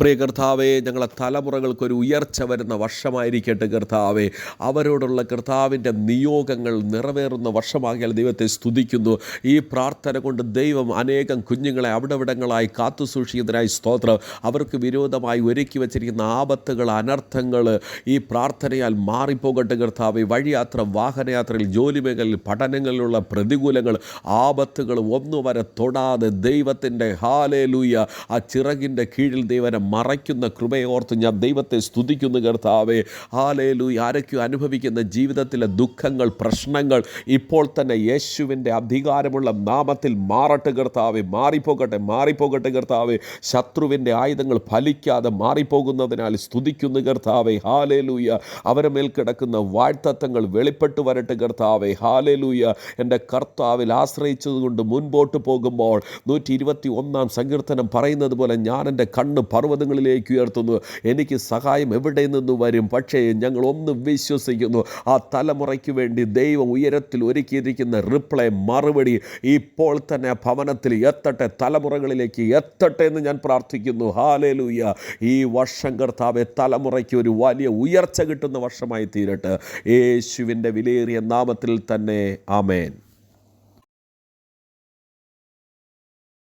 പ്രിയ കർത്താവേ ഞങ്ങളെ തലമുറകൾക്കൊരു ഉയർച്ച വരുന്ന വർഷമായിരിക്കട്ടെ കർത്താവേ. അവരോടുള്ള കർത്താവിന്റെ നിയോഗങ്ങൾ നിറവേറുന്ന വർഷമാകിയാൽ ദൈവത്തെ സ്തുതിക്കുന്നു. ഈ പ്രാർത്ഥന കൊണ്ട് ദൈവം അനേകം കുഞ്ഞുങ്ങളെ അവിടെവിടങ്ങളായി കാത്തു സൂക്ഷിക്കുന്നതിനായി സ്തോത്രം. അവർക്ക് വിരോധമായി ഒരുക്കി വച്ചിരിക്കുന്ന ആപത്തുകൾ അനർത്ഥങ്ങൾ ഈ പ്രാർത്ഥനയാൽ മാറിപ്പോകട്ടെ കർത്താവെ. വഴിയാത്ര വാഹനയാത്രയിൽ ജോലി മേഖലയിൽ പഠനങ്ങളിലുള്ള പ്രതികൂലങ്ങൾ ആപത്തുകൾ ഒന്നു വരെ തൊടാതെ ദൈവത്തിന്റെ ഹാലേലൂയ ആ ചിറകിന്റെ കീഴിൽ ദൈവനെ മറയ്ക്കുന്ന കൃപയോർത്ത് ഞാൻ ദൈവത്തെ സ്തുതിക്കുന്നു കർത്താവേ. ഹാലേ ലൂയ ആരൊക്കെയോ അനുഭവിക്കുന്ന ജീവിതത്തിലെ ദുഃഖങ്ങൾ പ്രശ്നങ്ങൾ ഇപ്പോൾ തന്നെ യേശുവിന്റെ അധികാരമുള്ള നാമത്തിൽ മാറട്ടെ കർത്താവേ. മാറിപ്പോകട്ടെ മാറിപ്പോകട്ടെ കർത്താവേ. ശത്രുവിന്റെ ആയുധങ്ങൾ ഫലിക്കാതെ മാറിപ്പോകുന്നതിനാൽ സ്തുതിക്കുന്നു കർത്താവേ. ഹാലേലൂയ അവരെ മേൽ കിടക്കുന്ന വാഴ്ത്തത്വങ്ങൾ വെളിപ്പെട്ടു വരട്ടെ കർത്താവേ. ഹാലേലൂയ എന്റെ കർത്താവിൽ ആശ്രയിച്ചതുകൊണ്ട് മുൻപോട്ട് പോകുമ്പോൾ നൂറ്റി ഇരുപത്തി ഒന്നാം സങ്കീർത്തനം പറയുന്നത് പോലെ ഞാൻ എന്റെ കണ്ണ് പർവതങ്ങളിലേക്ക് ഉയർത്തുന്നു. എനിക്ക് സഹായം എവിടെ നിന്ന് വരും? പക്ഷേ ഞങ്ങൾ ഒന്ന് വിശ്വസിക്കുന്നു. ആ തലമുറയ്ക്ക് വേണ്ടി ദൈവം ഉയരത്തിൽ ഒരുക്കിയിരിക്കുന്ന റിപ്ലൈ മറുപടി ഇപ്പോൾ തന്നെ ഭവനത്തിൽ എത്തട്ടെ തലമുറകളിലേക്ക് എത്തട്ടെ എന്ന് ഞാൻ പ്രാർത്ഥിക്കുന്നു. ഹാലേലൂയ ഈ വർഷം കർത്താവെ തലമുറയ്ക്ക് ഒരു വലിയ ഉയർച്ച കിട്ടുന്ന വർഷമായി തീരട്ടെ യേശുവിന്റെ വിലയേറിയ നാമത്തിൽ തന്നെ ആമേൻ.